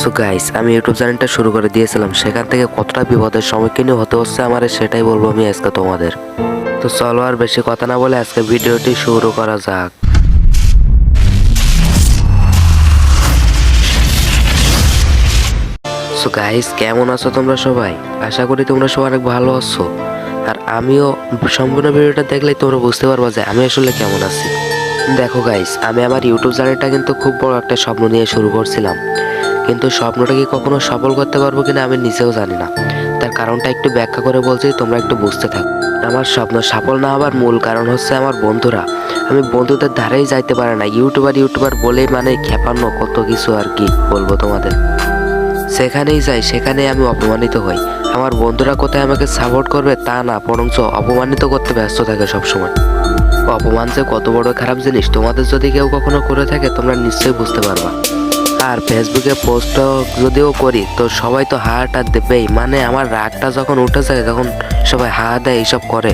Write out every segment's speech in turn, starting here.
So guys আমি YouTube চ্যানেলটা শুরু করে দিয়েছিলাম। সেখান থেকে কতটা বিপদের সম্মুখীন হতে হচ্ছে আমার সেটাই বলব আমি আজকে তোমাদের। তো চলো আর বেশি কথা না বলে আজকে ভিডিওটি শুরু করা যাক। সো গাইস কেমন আছো তোমরা সবাই? আশা করি তোমরা সবাই অনেক ভালো আছো। আর আমিও সম্পূর্ণ ভিডিওটা দেখলেই তোমরা বুঝতে পারব যে আমি আসলে কেমন আছি। দেখো গাইস আমি আমার ইউটিউব চ্যানেলটা কিন্তু খুব বড় একটা স্বপ্ন নিয়ে শুরু করছিলাম। কিন্তু স্বপ্নটা কি কখনো সফল করতে পারব কিনা আমি নিজেও জানি না। তার কারণটা একটু ব্যাখ্যা করে বলছি, তোমরা একটু বুঝতে থাকো। আমার স্বপ্ন সফল না হবার মূল কারণ হচ্ছে আমার বন্ধুরা। আমি বন্ধুদের ধারেই যাইতে পারে না। ইউটিউবার ইউটিউবার বলেই মানে খেপানো কত কিছু আর কি বলব তোমাদের। সেখানেই যাই সেখানে আমি অপমানিত হই। আমার বন্ধুরা কোথায় আমাকে সাপোর্ট করবে তা না, বরঞ্চ অপমানিত করতে ব্যস্ত থাকে সবসময়। অপমান যে কত বড় খারাপ জিনিস, তোমাদের যদি কেউ কখনো করে থাকে, তোমরা নিশ্চয়ই বুঝতে পারবা। আর ফেসবুকে পোস্ট যদিও করি, তো সবাই তো হাটা দেবেই। মানে আমার রাগটা যখন উঠে যায়, তখন সবাই হা দেয়, এইসব করে।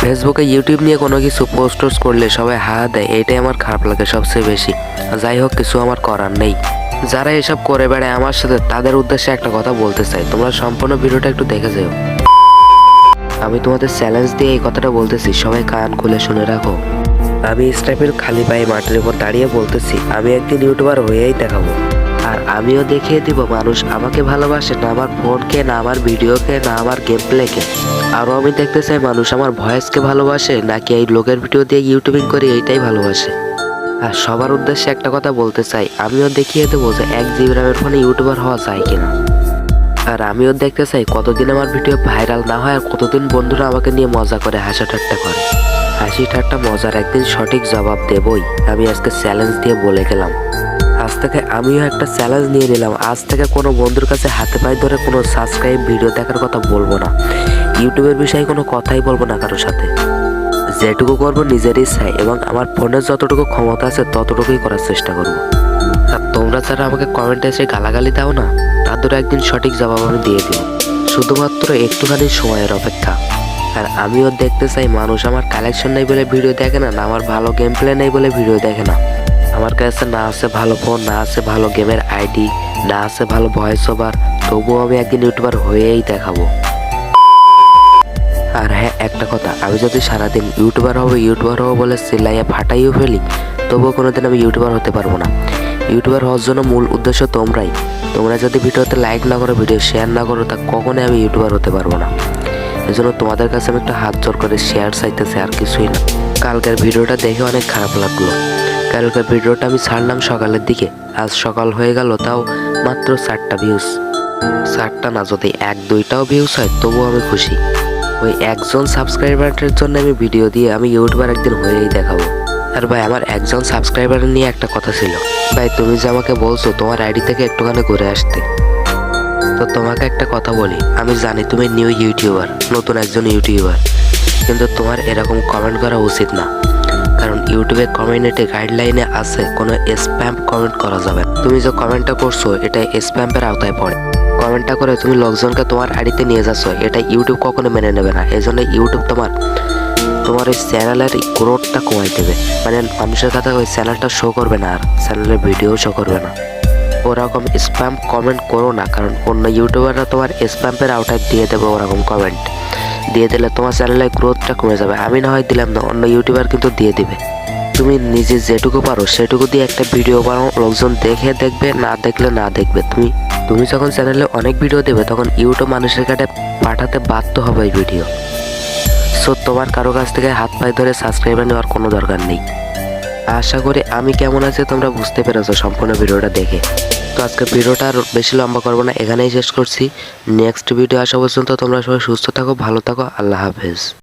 ফেসবুকে, ইউটিউব নিয়ে কোনো কিছু পোস্ট টোস্ট করলে সবাই হা দেয়, এটাই আমার খারাপ লাগে সবচেয়ে বেশি। যাই হোক, কিছু আমার করার নেই। যারা এসব করে বেড়ায় আমার সাথে, তাদের উদ্দেশ্যে একটা কথা বলতে চাই। তোমরা সম্পূর্ণ ভিডিওটা একটু দেখে যাও। আমি তোমাদের চ্যালেঞ্জ দিয়ে এই কথাটা বলতেছি, সবাই কান খুলে শুনে রাখো। আমি স্টাইপের খালি পায়ে মাটির উপর দাঁড়িয়ে বলতেছি, আমি একদিন ইউটিউবার হয়েই দেখাবো। আর আমিও দেখিয়ে দিব, মানুষ আমাকে ভালোবাসে না আমার ফোনকে, না আমার ভিডিওকে, না আমার গেম প্লেকে আরও আমি দেখতে চাই, মানুষ আমার ভয়েসকে ভালোবাসে, নাকি এই লোকের ভিডিও দিয়ে ইউটিউবিং করে এইটাই ভালোবাসে? আর সবার উদ্দেশ্যে একটা কথা বলতে চাই, আমিও দেখিয়ে দেবো যে এক জিবি র্যামের ফোনে ইউটিউবার হওয়া যায় কিনা। আর আমিও দেখতে চাই কতদিন আমার ভিডিও ভাইরাল না হয় আর কতদিন বন্ধুরা আমাকে নিয়ে মজা করে হাসা ঠাট্টা করে। হাসি ঠাট্টা মজার একদিন সঠিক জবাব দেবই। আমি আজকে চ্যালেঞ্জ দিয়ে বলে গেলাম। আজ থেকে আমিও একটা চ্যালেঞ্জ নিয়ে নিলাম। আজ থেকে কোনো বন্ধুর কাছে হাতে পায়ে ধরে কোনো সাবস্ক্রাইব ভিডিও দেখার কথা বলব না। ইউটিউবের বিষয়ে কোনো কথাই বলব না কারোর সাথে। যেটুকু করব নিজের ইচ্ছায় এবং আমার ফোনের যতটুকু ক্ষমতা আছে ততটুকুই করার চেষ্টা করব। আর তোমরা যারা আমাকে কমেন্টে এসে গালাগালি দাও না তাদের একদিন সঠিক জবাব আমি দিয়ে দিব। শুধুমাত্র একটুখানি সময়ের অপেক্ষা। আর আমিও দেখতে চাই, মানুষ আমার কালেকশন নেই বলে ভিডিও দেখে না না আমার ভালো গেম প্লে নেই বলে ভিডিও দেখে না। আমার কাছে না আছে ভালো ফোন না আছে ভালো গেমের আইডি না আছে ভালো ভয়েস ওভার তবুও আমি একদিন ইউটিউবার হয়েই দেখাবো। আর হ্যাঁ একটা কথা, আমি যদি সারাদিন ইউটিউবার হব ইউটিউবার হব বলে সিলাইয়া ফাটাইও ফেলি, তবুও কোনোদিন আমি ইউটিউবার হতে পারব না। ইউটিউবার হওয়ার জন্য মূল উদ্দেশ্য তোমরাই। তোমরা যদি ভিডিওতে লাইক না করো ভিডিও শেয়ার না করো, তা কখনোই আমি ইউটিউবার হতে পারব না। এই জন্য তোমাদের কাছে আমি একটা হাত জোর করে শেয়ার চাইতেছি, আর কিছুই না। কালকের ভিডিওটা দেখে অনেক খারাপ লাগল। কালকের ভিডিওটা আমি ছাড়লাম সকালের দিকে। আজ সকাল হয়ে গেল, তাও মাত্র চারটা ভিউজ চারটা না, যদি এক দুইটাও ভিউজ হয়, তবুও আমি খুশি। ওই একজন সাবস্ক্রাইবারের জন্য আমি ভিডিও দিয়ে আমি ইউটিউবার একদিন হয়েই দেখাবো। আর ভাই, আমার একজন সাবস্ক্রাইবার নিয়ে একটা কথা ছিল। ভাই, তুমি যে আমাকে বলছো, তোমার আইডি থেকে একটুখানি ঘুরে আসতে। তো তোমাকে একটা কথা বলি। আমি জানি তুমি নিউ ইউটিউবার নতুন একজন ইউটিউবার কিন্তু তোমার এরকম কমেন্ট করা উচিত না। কারণ ইউটিউবে কমিউনিটি গাইডলাইনে আছে, কোনো স্প্যাম কমেন্ট করা যাবে। তুমি যে কমেন্টটা করছ এটা স্প্যামের আওতায় পড়ে। কমেন্টটা করে তুমি লোকজনকে তোমার আইডিতে নিয়ে যাচ্ছ, এটা ইউটিউব কখনো মেনে নেবে না। এই জন্য ইউটিউব তোমার তোমার ওই চ্যানেলের গ্রোথটা কমাই দেবে। মানে মানুষের কাছে ওই চ্যানেলটা শো করবে না আর চ্যানেলের ভিডিও শো করবে না। ওরকম স্প্যাম কমেন্ট করো না, কারণ অন্য ইউটিউবাররা তোমার স্প্যামের আওতায় দিয়ে দেবে ওরকম কমেন্ট দিয়ে দিলে তোমার চ্যানেলের গ্রোথটা কমে যাবে। আমি না হয় দিলাম না, অন্য ইউটিউবার কিন্তু দিয়ে দিবে। তুমি নিজে যেটুকু পারো, সেটুকু দিয়ে একটা ভিডিও বানাও, লোকজন দেখে দেখবে, না দেখলে না দেখবে। তুমি তুমি যখন চ্যানেলে অনেক ভিডিও দেবে, তখন ইউটিউব মানুষের কাছে পাঠাতে বাধ্য হবে ভিডিও সো তোমার কারও কাছ থেকে হাত পায়ে ধরে সাবস্ক্রাইবার নেওয়ার কোনো দরকার নেই। আশা করি আমি কেমন আছি তোমরা বুঝতে পেরেছ সম্পূর্ণ ভিডিওটা দেখে। তো আজকে ভিডিওটা আর বেশি লম্বা করব না, এখানেই শেষ করছি। নেক্সট ভিডিও আসা পর্যন্ত তোমরা সবাই সুস্থ থাকো, ভালো থাকো, আল্লাহ হাফেজ।